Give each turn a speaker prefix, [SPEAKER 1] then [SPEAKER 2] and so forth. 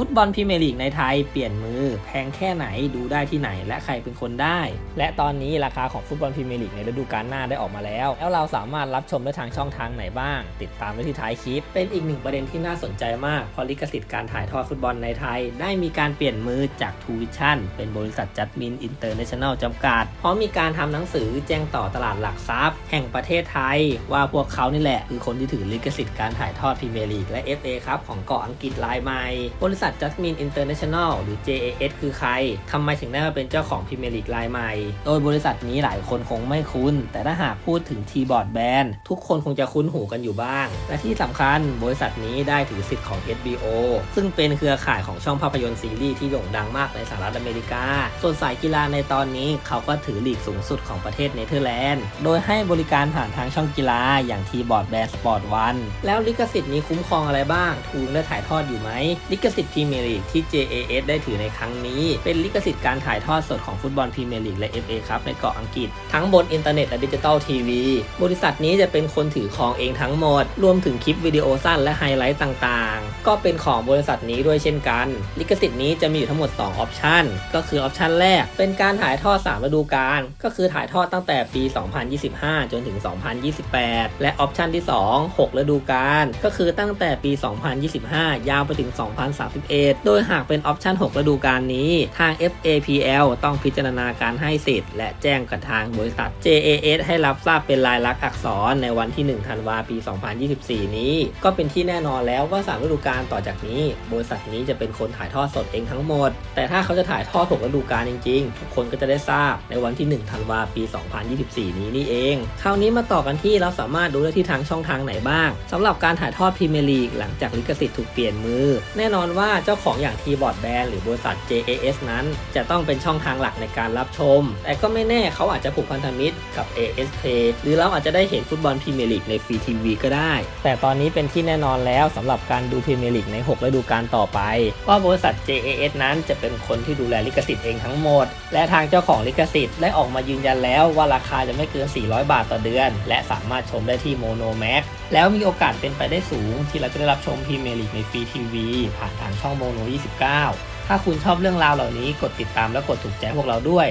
[SPEAKER 1] ฟุตบอลพรีเมียร์ลีกในไทยเปลี่ยนมือ แพงแค่ไหนดูได้ที่ไหน และใครเป็นคนได้ และตอนนี้ราคาของฟุตบอลพรีเมียร์ลีกในฤดูกาลหน้าได้ออกมาแล้ว แล้วเราสามารถรับชมได้ทางช่องทางไหนบ้าง ติดตามไว้ที่ท้ายคลิป เป็นอีกหนึ่งประเด็นที่น่าสนใจมากเพราะลิขสิทธิ์การถ่ายทอดฟุตบอลในไทย ได้มีการเปลี่ยนมือจากทูวิชั่นเป็นบริษัทจัดมินอินเตอร์เนชั่นแนลจำกัดเพราะมีการทำหนังสือแจ้งต่อตลาดหลักทรัพย์ แห่งประเทศไทย ว่าพวกเขานี่แหละคือคนที่ถือลิขสิทธิ์การถ่ายทอดพรีเมียร์ลีกและ FA ครับของเกาะอังกฤษรายใหม่บริษัท Jasmine International หรือ JAS คือใคร ทำไมถึงได้มาเป็นเจ้าของพรีเมียร์ลีกรายใหม่ โดยบริษัทนี้หลายคนคงไม่คุ้น แต่ถ้าหากพูดถึง T-Board Band ทุกคนคงจะคุ้นหูกันอยู่บ้าง และที่สำคัญบริษัทนี้ได้ถือสิทธิ์ของ HBO ซึ่งเป็นเครือข่ายของช่องภาพยนตร์ซีรีส์ที่โด่งดังมากในสหรัฐอเมริกา ส่วนสายกีฬาในตอนนี้เขาก็ถือลีกสูงสุดของประเทศเนเธอร์แลนด์ โดยให้บริการผ่านทางช่องกีฬาอย่าง T-Board Band Sport 1แล้วลิขสิทธิ์นี้คุ้มครองอะไรบ้างทูงได้ถ่ายทอดอยู่ไหมลิขสิทธิ์พรีเมียร์ลีกที่ JAS ได้ถือในครั้งนี้ เป็นลิขสิทธิ์การถ่ายทอดสดของฟุตบอลพรีเมียร์ลีกและ FA ครับในเกาะอังกฤษ ทั้งบนอินเทอร์เน็ตและดิจิตอลทีวี บริษัทนี้จะเป็นคนถือครองเองทั้งหมด รวมถึงคลิปวิดีโอสั้นและไฮไลท์ต่างๆ ก็เป็นของบริษัทนี้ด้วยเช่นกัน ลิขสิทธิ์นี้จะมีอยู่ทั้งหมด 2 ออปชันก็คือออปชันแรก เป็นการถ่ายทอด 3 ฤดูกาล ก็คือถ่ายทอดตั้งแต่ปี 2025 จนถึง 2028 และออปชันที่ 2 6 ฤดูกาล ก็คือตั้งแต่ปี 2025 ยาวไปถึง 2031โดยหากเป็นออปชัน6ฤดูกาลนี้ ทาง FAPL ต้องพิจารณาการให้สิทธิ์ และแจ้งกับทางบริษัท JAS ให้รับทราบเป็นลายลักษณ์อักษรในวันที่ 1 ธันวาปี 2024 นี้ ก็เป็นที่แน่นอนแล้วว่า 3 ฤดูกาลต่อจากนี้ บริษัทนี้จะเป็นคนถ่ายทอดสดเองทั้งหมด แต่ถ้าเขาจะถ่ายทอด6ฤดูกาลจริงๆ ทุกคนก็จะได้ทราบในวันที่ 1 ธันวาปี 2024 นี้นี่เอง คราวนี้มาต่อกันที่เราสามารถดูได้ที่ทางช่องทางไหนบ้างสำหรับการถ่ายทอดพรีเมียร์ลีกหลังจากลิขสิทธิ์ถูกเปลี่ยนมือ แน่นอนว่าเจ้าของอย่างทีบอร์ดแบนหรือบริษัท JAS นั้น จะต้องเป็นช่องทางหลักในการรับชม แต่ก็ไม่แน่เขาอาจจะผูกพันธมิตรกับ AS Play หรือเราอาจจะได้เห็นฟุตบอลพรีเมียร์ลีกในฟรีทีวีก็ได้ แต่ตอนนี้เป็นที่แน่นอนแล้วสำหรับการดูพรีเมียร์ลีกใน 6 ฤดูกาลต่อไป ว่าบริษัท JAS นั้นจะเป็นคนที่ดูแลลิขสิทธิ์เองทั้งหมด และทางเจ้าของลิขสิทธิ์ได้ออกมายืนยันแล้วว่าราคาจะไม่เกิน 400 บาทต่อเดือน และสามารถชมได้ที่โมโนแม็กแล้วมีโอกาสเป็นไปได้สูง ที่เราจะได้รับชมพรีเมียร์ลีกในฟรีทีวีผ่านทางช่องโมโน 29 ถ้าคุณชอบเรื่องราวเหล่านี้กดติดตามและกดถูกใจพวกเราด้วย